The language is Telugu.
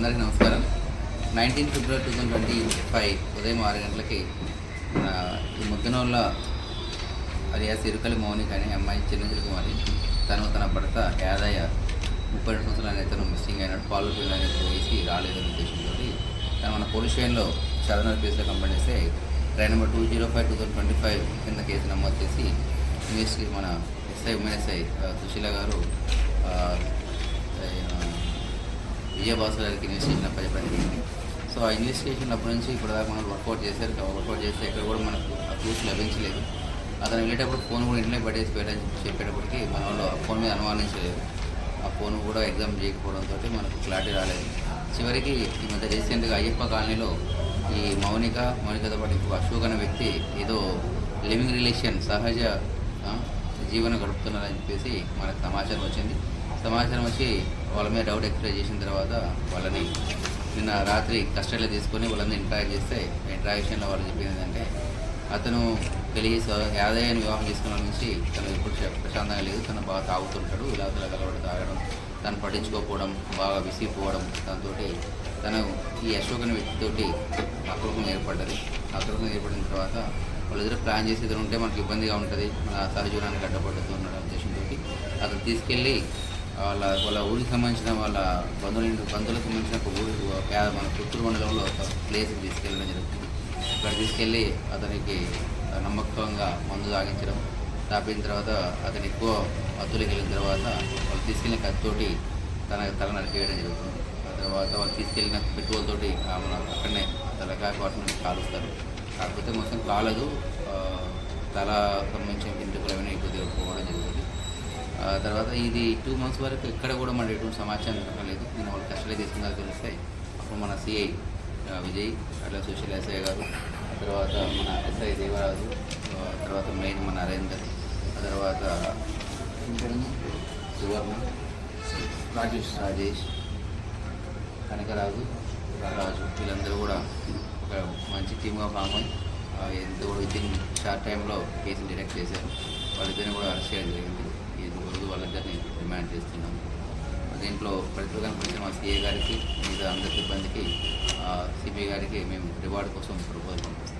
అందరికీ నమస్కారం. Nineteen February two thousand twenty five ఉదయం ఆరు గంటలకి మన ఈ ముద్దనోళ్ళ అలియాస్ ఇరుకలి మౌనిక అనే అమ్మాయి చిరంజీవి కుమారి తను తన భర్త యాదయ్య ముప్పై రెండు సంవత్సరాలు ఇతను మిస్సింగ్ అయినాడు. పాలు పిల్లలు వేసి రాలేదనే ఉద్దేశంతో తను మన పోలీస్ స్టేషన్లో చదవనర్ కేసులో కంప్లైంట్ చేస్తే train number two zero five two thousand twenty five కింద కేసు నమోదు చేసి ఇన్వెస్టిగేట్ మన ఎస్ఐ ఉమెన్ ఎస్ఐ సుశీల గారు విజయభాసు గారికి ఇన్వెస్టిగేషన్ అప్పచెప్పడం జరిగింది సో ఆ ఇన్వెస్టిగేషన్ అప్పటి నుంచి ఇప్పటిదాకా మనం వర్కౌట్ చేశారు వర్కౌట్ చేస్తే ఎక్కడ కూడా మనకు ఆ క్లూస్ లభించలేదు. అతను వెళ్ళేటప్పుడు ఫోన్ కూడా ఇంట్లో పడేసి పెట్టని చెప్పేటప్పటికి మన వాళ్ళు ఆ ఫోన్ మీద అనుమానించలేదు. ఆ ఫోన్ కూడా ఎగ్జామ్ చేయకపోవడంతో మనకు క్లారిటీ రాలేదు. చివరికి ఈ మధ్య రీసెంట్గా అయ్యప్ప కాలనీలో ఈ మౌనిక మౌనికతో పాటు ఇంకో అశోక్ అనే వ్యక్తి ఏదో లివింగ్ రిలేషన్ సహజ జీవనం గడుపుతున్నారని చెప్పేసి మనకు సమాచారం వచ్చింది. సమాచారం వచ్చి వాళ్ళ మీద డౌట్ ఎక్స్ప్రెస్ చేసిన తర్వాత వాళ్ళని నిన్న రాత్రి కస్టడీలో తీసుకొని వాళ్ళని ఇంటరాక్ట్ చేస్తే ఇంటరాక్షన్లో వాళ్ళు చెప్పింది ఏంటంటే అతను పెళ్ళి యాదయ్యని వివాహం చేసుకున్న నుంచి తను ఎప్పుడు ప్రశాంతంగా లేదు. తను బాగా తాగుతుంటాడు. ఇలా కలవడం తాగడం తను పట్టించుకోకపోవడం బాగా విసిగిపోవడం దాంతో తను ఈ అశోక్ అనే వ్యక్తితోటి అక్రమం ఏర్పడ్డది. అక్రమం ఏర్పడిన తర్వాత వాళ్ళిద్దరూ ప్లాన్ చేసి ఇద్దరు ఉంటే మనకి ఇబ్బందిగా ఉంటుంది. మన సహజీవనానికి అడ్డపడుతూ ఉన్న ఉద్దేశంతో అతను తీసుకెళ్ళి వాళ్ళ వాళ్ళ ఊరికి సంబంధించిన వాళ్ళ బంధువుల బంధువులకు సంబంధించిన ఒక ఊరి మన పుత్తూరు మండలంలో ఒక ప్లేస్కి తీసుకెళ్ళడం జరుగుతుంది. అక్కడ తీసుకెళ్ళి అతనికి నమ్మకంగా మందు తాగించడం తాపిన తర్వాత అతను ఎక్కువ మత్తులోకి వెళ్ళిన తర్వాత వాళ్ళు తీసుకెళ్ళిన కత్తితోటి తన తల నరికేయడం జరుగుతుంది. ఆ తర్వాత వాళ్ళు తీసుకెళ్ళిన పెట్రోల్ తోటి ఆమెను అక్కడనే తలకాయ కోసం కాలుస్తారు. కాకపోతే మొత్తం కాలదు తల సంబంధించిన వెంట్రుకలు అవన్నీ కొద్దిగా పోవడం జరుగుతుంది. తర్వాత ఇది టూ మంత్స్ వరకు ఎక్కడ కూడా మన ఎటువంటి సమాచారం దొరకలేదు నేను వాళ్ళు కస్టడీ తీసుకున్నా తెలిస్తే అప్పుడు మన సిఐ విజయ్ అట్లా సోషల్ ఎస్ఐ గారు ఆ తర్వాత మన ఎస్ఐ దేవరాజు తర్వాత మెయిన్ మన నరేందర్ ఆ తర్వాత సువర్ణ రాజేష్. రాజేష్ కనకరాజు రాజు వీళ్ళందరూ కూడా ఒక మంచి టీమ్గా ఫామ్ అయి ఆ, ఎంతో కూడా విత్ ఇన్ షార్ట్ టైంలో కేసుని డిటెక్ట్ చేశారు. వాళ్ళిద్దరిని కూడా అరెస్ట్ చేయడం జరిగింది. ఈ వాళ్ళందరినీ డిమాండ్ రిమాండ్ చేస్తున్నాం. దీంట్లో ప్రతిభగా పనిచిన మా సీఏ గారికి మిగతా అందరి సిబ్బందికి సిబిఐ గారికి మేము రివార్డు కోసం ప్రపోజల్ పంపిస్తాం.